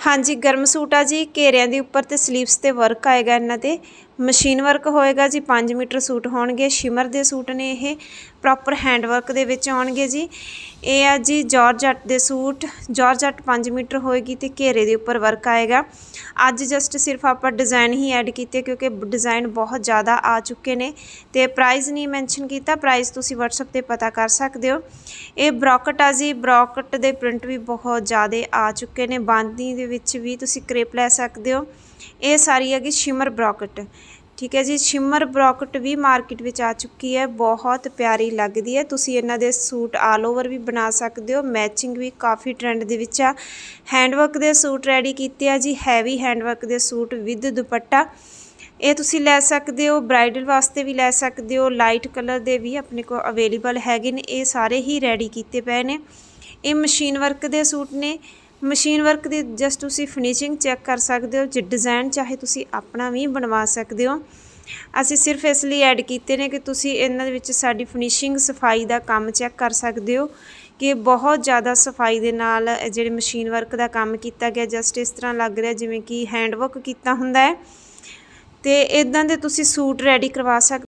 ਹਾਂਜੀ, ਗਰਮ ਸੂਟ ਆ ਜੀ। ਘੇਰਿਆਂ ਦੇ ਉੱਪਰ ਤੇ ਸਲੀਵਸ ਤੇ ਵਰਕ ਆਏਗਾ ਇਹਨਾਂ ਤੇ। ਮਸ਼ੀਨ ਵਰਕ ਹੋਏਗਾ ਜੀ 5 ਮੀਟਰ ਸੂਟ ਹੋਣਗੇ। ਸ਼ਿਮਰ ਦੇ ਸੂਟ ਨੇ ਇਹ। ਪ੍ਰੋਪਰ ਹੈਂਡ ਵਰਕ ਦੇ ਵਿੱਚ ਆਉਣਗੇ ਜੀ। ਇਹ ਆ ਜੀ ਜਾਰਜਟ ਦੇ ਸੂਟ। ਜਾਰਜਟ 5 ਮੀਟਰ ਹੋਏਗੀ ਤੇ ਘੇਰੇ ਦੇ ਉੱਪਰ ਵਰਕ ਆਏਗਾ। ਅੱਜ ਜਸਟ ਸਿਰਫ ਆਪਾਂ ਡਿਜ਼ਾਈਨ ਹੀ ਐਡ ਕੀਤੇ ਕਿਉਂਕਿ ਡਿਜ਼ਾਈਨ ਬਹੁਤ ਜ਼ਿਆਦਾ ਆ ਚੁੱਕੇ ਨੇ। ਤੇ ਪ੍ਰਾਈਸ ਨਹੀਂ ਮੈਂਸ਼ਨ ਕੀਤਾ। ਪ੍ਰਾਈਸ ਤੁਸੀਂ WhatsApp ਤੇ ਪਤਾ ਕਰ ਸਕਦੇ ਹੋ। ਇਹ ਬ੍ਰੋਕਟ ਆ ਜੀ। ਬ੍ਰੋਕਟ ਦੇ ਪ੍ਰਿੰਟ ਵੀ ਬਹੁਤ ਜ਼ਿਆਦਾ ਆ ਚੁੱਕੇ ਨੇ। ਬਾਂਦੀ ਦੇ ਵਿੱਚ ਵੀ ਤੁਸੀਂ ਕ੍ਰੇਪ ਲੈ ਸਕਦੇ ਹੋ। ਇਹ ਸਾਰੀ ਹੈਗੀ ਸ਼ਿਮਰ ਬ੍ਰੋਕਟ। ਠੀਕ ਹੈ ਜੀ, ਸ਼ਿਮਰ ਬ੍ਰੋਕਟ ਵੀ ਮਾਰਕੀਟ ਵਿੱਚ ਆ ਚੁੱਕੀ ਹੈ, ਬਹੁਤ ਪਿਆਰੀ ਲੱਗਦੀ ਹੈ। ਤੁਸੀਂ ਇਹਨਾਂ ਦੇ ਸੂਟ ਆਲ ਓਵਰ ਵੀ ਬਣਾ ਸਕਦੇ ਹੋ। ਮੈਚਿੰਗ ਵੀ ਕਾਫੀ ਟ੍ਰੈਂਡ ਦੇ ਵਿੱਚ ਆ। ਹੈਂਡਵਰਕ ਦੇ ਸੂਟ ਰੈਡੀ ਕੀਤੇ ਆ ਜੀ ਹੈਵੀ ਹੈਂਡਵਰਕ ਦੇ ਸੂਟ ਵਿਦ ਦੁਪੱਟਾ। ਇਹ ਤੁਸੀਂ ਲੈ ਸਕਦੇ ਹੋ ਬ੍ਰਾਈਡਲ ਵਾਸਤੇ ਵੀ ਲੈ ਸਕਦੇ ਹੋ। ਲਾਈਟ ਕਲਰ ਦੇ ਵੀ ਆਪਣੇ ਕੋਲ ਅਵੇਲੇਬਲ ਹੈਗੇ ਨੇ। ਇਹ ਸਾਰੇ ਹੀ ਰੈਡੀ ਕੀਤੇ ਪਏ ਨੇ। ਇਹ ਮਸ਼ੀਨ ਵਰਕ ਦੇ ਸੂਟ ਨੇ। ਮਸ਼ੀਨ ਵਰਕ ਦੀ ਜਸਟ ਤੁਸੀਂ ਫਿਨਿਸ਼ਿੰਗ ਚੈੱਕ ਕਰ ਸਕਦੇ ਹੋ, ਜੇ ਡਿਜ਼ਾਈਨ ਚਾਹੇ ਤੁਸੀਂ ਆਪਣਾ ਵੀ ਬਣਵਾ ਸਕਦੇ ਹੋ। ਅਸੀਂ ਸਿਰਫ ਇਸ ਲਈ ਐਡ ਕੀਤੇ ਨੇ ਕਿ ਤੁਸੀਂ ਇਹਨਾਂ ਦੇ ਵਿੱਚ ਸਾਡੀ ਫਿਨਿਸ਼ਿੰਗ ਸਫ਼ਾਈ ਦਾ ਕੰਮ ਚੈੱਕ ਕਰ ਸਕਦੇ ਹੋ ਕਿ ਬਹੁਤ ਜ਼ਿਆਦਾ ਸਫ਼ਾਈ ਦੇ ਨਾਲ ਜਿਹੜੇ ਮਸ਼ੀਨ ਵਰਕ ਦਾ ਕੰਮ ਕੀਤਾ ਗਿਆ, ਜਸਟ ਇਸ ਤਰ੍ਹਾਂ ਲੱਗ ਰਿਹਾ ਜਿਵੇਂ ਕਿ ਹੈਂਡ ਵਰਕ ਕੀਤਾ ਹੁੰਦਾ ਹੈ। ਤੇ ਇਦਾਂ ਦੇ ਤੁਸੀਂ ਸੂਟ ਰੈਡੀ ਕਰਵਾ ਸਕਦੇ